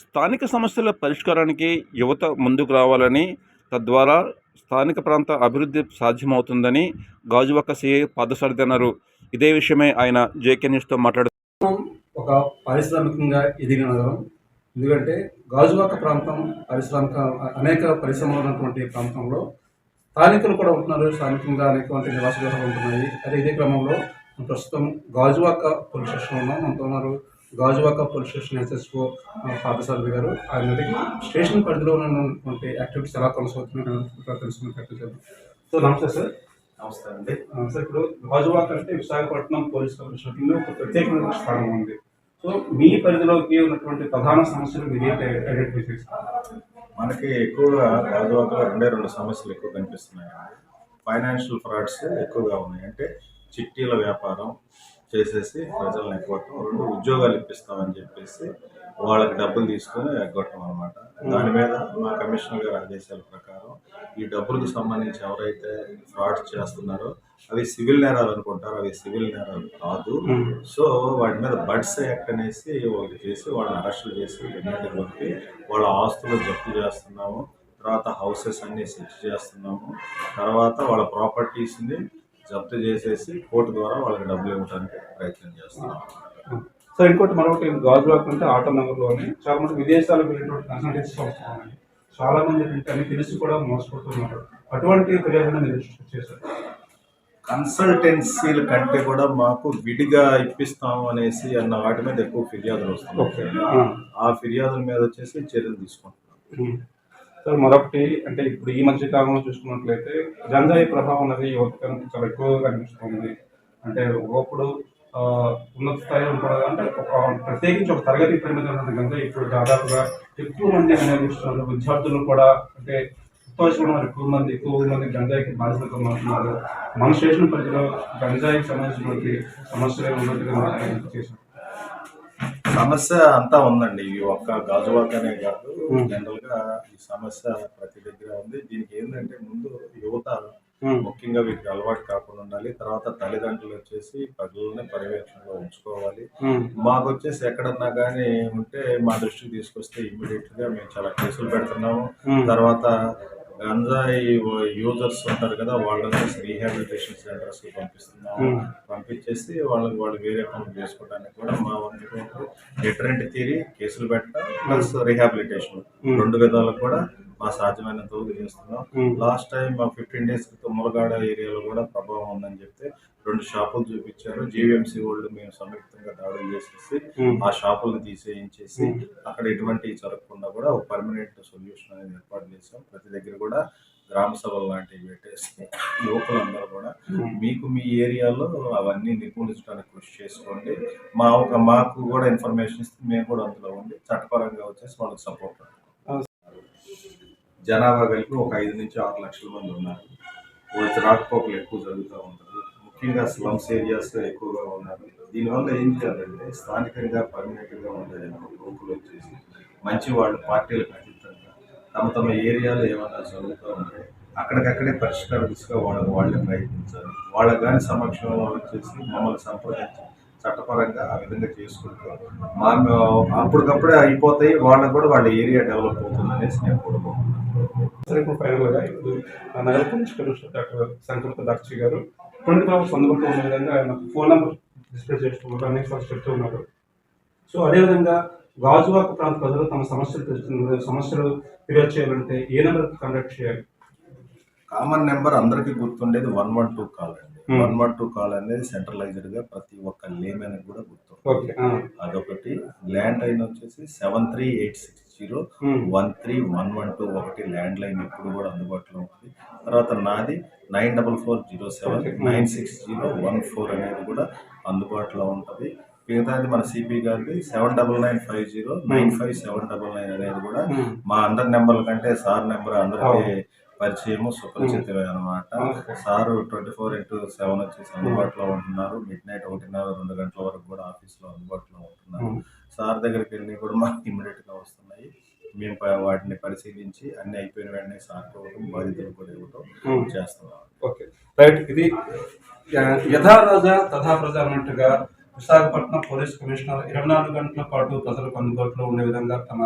స్థానిక సమస్యల పరిష్కారానికి యువత ముందుకు రావాలని తద్వారా స్థానిక ప్రాంత అభివృద్ధి సాధ్యమవుతుందని గాజువాక సిఐ పాదసారథి అన్నారు. ఇదే విషయమై ఆయన జేకే న్యూస్తో మాట్లాడుతూ ఒక పారిశ్రామికంగా ఎదిగిన నగరం. ఎందుకంటే గాజువాక ప్రాంతం పారిశ్రామిక అనేక పరిశ్రమలు ఉన్నటువంటి ప్రాంతంలో స్థానికులు కూడా ఉంటున్నారు స్థానికంగా అనేకటువంటి నివాస గృహాలు ఉంటున్నాయి. అదే ఇదే క్రమంలో ప్రస్తుతం గాజువాక పోలీస్ స్టేషన్ ఉన్నాం మనతో ఉన్నారు. Gajuwaka police station SSO Padasarathi గారు ఆయన అడిగి స్టేషన్ పరిధిలో ఉన్నటువంటి యాక్టివిటీస్ ఎలా కొనసాగుతున్నాయో తెలుసుకునే ప్రయత్నం చేద్దాం సో నమస్తే సార్. నమస్తే అండి. సార్ ఇప్పుడు గాజువాక అంటే విశాఖపట్నం పోలీస్ కమిషనర్ కింద ఒక ప్రత్యేకమైన స్థానం ఉంది. సో మీ పరిధిలోకి ఉన్నటువంటి ప్రధాన సమస్యలు మీరు ఐడెంటిఫై చేస్తారు మనకి ఎక్కువగా గాజువాకలో రెండే రెండు సమస్యలు ఎక్కువ కనిపిస్తున్నాయి. ఫైనాన్షియల్ ఫ్రాడ్స్ ఎక్కువగా ఉన్నాయి. అంటే చిట్టీల వ్యాపారం చేసేసి ప్రజలను ఎగ్గొట్టడం రెండు ఉద్యోగాలు ఇప్పిస్తామని చెప్పేసి వాళ్ళకి డబ్బులు తీసుకొని ఎగ్గొట్టడం అనమాట దాని మీద మా కమిషనర్ గారి ఆదేశాల ప్రకారం ఈ డబ్బులకు సంబంధించి ఎవరైతే ఫ్రాడ్స్ చేస్తున్నారో అవి సివిల్ నేరాలు అనుకుంటారు. అవి సివిల్ నేరాలు కాదు. సో వాటి మీద బడ్స్ యాక్ట్ అనేసి ఒకటి చేసి వాళ్ళని అరెస్టులు చేసి రిమాండ్కి పంపి వాళ్ళ ఆస్తులు జప్తు చేస్తున్నాము. తర్వాత హౌసెస్ అన్ని సెర్చ్ చేస్తున్నాము. తర్వాత వాళ్ళ ప్రాపర్టీస్ని జప్తు చేసేసి కోర్టు ద్వారా వాళ్ళకి డబ్బులు ఇవ్వడానికి ప్రయత్నం చేస్తున్నాము సార్ ఇంకోటి మరొకటి గాజువాక అంటే ఆటో నగర్లోని చాలా మంది విదేశాలకు వెళ్ళినటువంటి కన్సల్టెన్సీ ఉన్నాయి చాలా మంది ఏంటంటే అన్ని తెలిసి కూడా మోసపోతున్నారు. అటువంటి మీరు చేశారు కన్సల్టెన్సీల కంటే కూడా మాకు విడిగా ఇప్పిస్తాము అనేసి అన్న వాటి మీద ఎక్కువ ఫిర్యాదులు ఓకే. వస్తున్నాయి ఆ ఫిర్యాదుల మీద వచ్చేసి చర్యలు తీసుకుంటున్నాం. సార్ మరొకటి అంటే ఇప్పుడు ఈ మధ్య కాలంలో చూసుకున్నట్లయితే గంజాయి ప్రభావం అనేది యువతకు చాలా ఎక్కువగా కనిపిస్తుంది. అంటే ఒకప్పుడు ఉన్నత స్థాయిలో ఉంటుంది అంటే ఒక ప్రత్యేకించి ఒక తరగతి పరిమితమైన గంజాయి ఇప్పుడు దాదాపుగా ఎక్కువ మంది వినియోగిస్తున్నారు విద్యార్థులు కూడా అంటే ఎక్కువ ఎక్కువ మంది ఎక్కువ మంది గంజాయికి బాధితులుగా మారుతున్నారు. మన స్టేషన్ పరిధిలో గంజాయికి సంబంధించినటువంటి సమస్యలు ఉన్నట్టుగా చేశారు? సమస్య అంతా ఉందండి. ఈ ఒక్క గాజువాక్ అనే కాదు. జనరల్గా ఈ సమస్య ప్రతి దగ్గర ఉంది. దీనికి ఏంటంటే ముందు యువత ముఖ్యంగా వీటికి అలవాటు కాకుండా ఉండాలి. తర్వాత తల్లిదండ్రులు వచ్చేసి ప్రజలని పర్యవేక్షణలో ఉంచుకోవాలి. మాకు వచ్చేసి ఎక్కడన్నా కానీ ఉంటే మా దృష్టికి తీసుకొస్తే ఇమ్మీడియట్గా మేము చాలా కేసులు పెడుతున్నాము. తర్వాత గంజాయి యూజర్స్ ఉంటారు కదా వాళ్ళని రీహాబిలిటేషన్ సెంటర్స్కి పంపిస్తున్నాము ఉమ్. పంపించేసి వాళ్ళకి వాళ్ళు వేరే పనులు చేసుకోవడానికి కూడా మా వంతు డిఫరెంట్ తీరి కేసులు పెట్టడం ప్లస్ రీహాబిలిటేషన్. రెండు విధాలకు కూడా మా సాధ్యమైనంత వరకు చేస్తున్నాం. లాస్ట్ టైం మా ఫిఫ్టీన్ డేస్ క్రితం ములగాడ ఏరియాలో కూడా ప్రభావం ఉందని చెప్తే రెండు షాపులు చూపించారు జీవీఎంసీ వాళ్ళు మేము సంయుక్తంగా దాడులు చేసేసి. ఆ షాపులను తీసేయించేసి. అక్కడ ఎటువంటి జరగకుండా కూడా ఒక పర్మనెంట్ సొల్యూషన్ అనేది ఏర్పాటు చేసాం ప్రతి దగ్గర కూడా గ్రామ సభలు లాంటివి పెట్టేసి యువకులందరూ కూడా. మీకు మీ ఏరియాలో అవన్నీ నిర్మూలించడానికి కృషి చేసుకోండి మా ఒక మాకు కూడా ఇన్ఫర్మేషన్ ఇస్తే మేము కూడా అందులో ఉండి చట్టపరంగా వచ్చేసి వాళ్ళకి సపోర్ట్ జనాభా కలిపి ఒక ఐదు నుంచి ఆరు లక్షల మంది ఉన్నారు. వచ్చి రాకపోకలు ఎక్కువ జరుగుతూ ఉంటారు ముఖ్యంగా స్లమ్స్ ఏరియాస్ ఎక్కువగా ఉన్నారు. దీనివల్ల ఏం చేయాలంటే స్థానికంగా పర్మనెంట్గా ఉండే యువకులు వచ్చేసి మంచి వాళ్ళు పార్టీలకు అతీతంగా తమ తమ ఏరియాలో ఏమైనా జరుగుతూ ఉంటే అక్కడికక్కడే పరిష్కార దిశగా వాళ్ళకి వాళ్ళే ప్రయత్నించాలి. వాళ్ళకి కానీ సమక్షంలో వచ్చేసి మమ్మల్ని సంప్రదించి చట్టపరంగా ఆ విధంగా చేసుకుంటాం మా అప్పటికప్పుడే అయిపోతాయి. వాళ్ళకి కూడా వాళ్ళ ఏరియా డెవలప్ అవుతుంది అనేసి నేను కోరుకుంటున్నాను. సరే ఫైనల్గా ఇప్పుడు నగర పోలీస్ కమిషనర్ డాక్టర్ సంకల్ప దాక్షి గారు ట్వంటీ ఫోర్ అవర్స్ అందుబాటులో ఉన్న విధంగా ఆయన ఫోన్ నెంబర్ డిస్ప్లే చేస్తున్నారు అనేక సార్లు చెప్తూ ఉన్నారు. సో అదేవిధంగా గాజువాక ప్రాంత ప్రజలు తమ సమస్యలు తెలుసుకున్న సమస్యలు ఫిర్యాదు చేయాలంటే ఏ నెంబర్ కండక్ట్ చేయాలి? కామన్ నెంబర్ అందరికీ గుర్తుండేది వన్ వన్ టూ కాల్ అండి. Hmm. One one two call అనేది సెంట్రలైజ్డ్గా ప్రతి ఒక్క లేమెన్ కూడా గుర్తు. ఓకే అదొకటి. ల్యాండ్ లైన్ వచ్చేసి seven three eight six. Zero one three one one two ఒకటి ల్యాండ్ లైన్ ఇప్పుడు కూడా అందుబాటులో ఉంటుంది. తర్వాత నాది nine double four zero seven. Nine six zero one four అనేది కూడా అందుబాటులో ఉంటుంది. మిగతాది మన సిపి గారిది seven double nine five zero nine five seven double nine అనేది కూడా మా అందరి నెంబర్ల కంటే సార్ నెంబర్ అందరికీ పరిచయము సుపరిచితమే అనమాట. Sir twenty four into seven వచ్చేసి అందుబాటులో ఉంటున్నారు. మిడ్ నైట్ ఒకటిన్నర రెండు గంటల వరకు కూడా ఆఫీస్లో అందుబాటులో ఉంటున్నారు. సార్ దగ్గరికి వెళ్ళి కూడా మాకు ఇమ్మీడియట్గా వస్తున్నాయి. మేము వాటిని పరిశీలించి అన్ని అయిపోయిన వెంటనే సార్ ఇవ్వడం బాధితులు కూడా ఇవ్వడం చేస్తున్నాం. ఓకే. రైట్ ఇది యథా రాజా తథా ప్రజ అన్నట్టుగా విశాఖపట్నం పోలీస్ కమిషనర్ ఇరవై నాలుగు గంటల పాటు ప్రజలకు అందుబాటులో ఉండే విధంగా తమ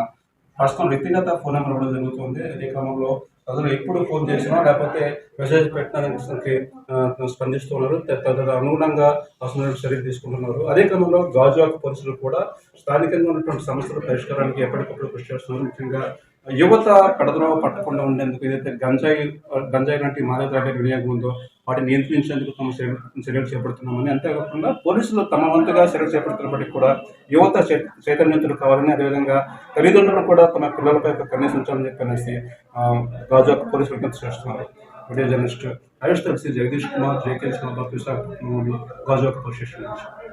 ప్రస్తుతం వ్యక్తిగత ఫోన్ నెంబర్ ఇవ్వడం జరుగుతుంది. అదే క్రమంలో అందులో ఎప్పుడు ఫోన్ చేసినా లేకపోతే మెసేజ్ పెట్టినా దానికి, స్పందిస్తున్నారు త- అనుగుణంగా అవసరమైన చర్యలు తీసుకుంటున్నారు. అదే క్రమంలో గాజువాక పోలీసులు కూడా స్థానికంగా ఉన్నటువంటి సమస్యల పరిష్కారానికి ఎప్పటికప్పుడు కృషి చేస్తున్నారు. ముఖ్యంగా యువత కడదలో పట్టకుండా ఉండేందుకు ఏదైతే గంజాయి గంజాయి లాంటి మాదక ద్రవ్య వినియోగం ఉందో వాటిని నియంత్రించేందుకు తమ చర్యలు చేపడుతున్నామని. అంతేకాకుండా పోలీసులు తమ వంతుగా చర్యలు చేపడుతున్నప్పటికీ కూడా యువత చై- చైతన్యవంతులు కావాలని అదేవిధంగా తల్లిదండ్రులు కూడా తమ పిల్లలపై కనీసం ఉంచాలని చెప్పనేసి రాజు పోలీసులు విజ్ఞప్తి చేస్తున్నారు. వీడియో జర్నలిస్ట్ హరీష్ తెలిసి Jagadish Kumar JK Visakhapatnam Gajuwaka police station నుంచి.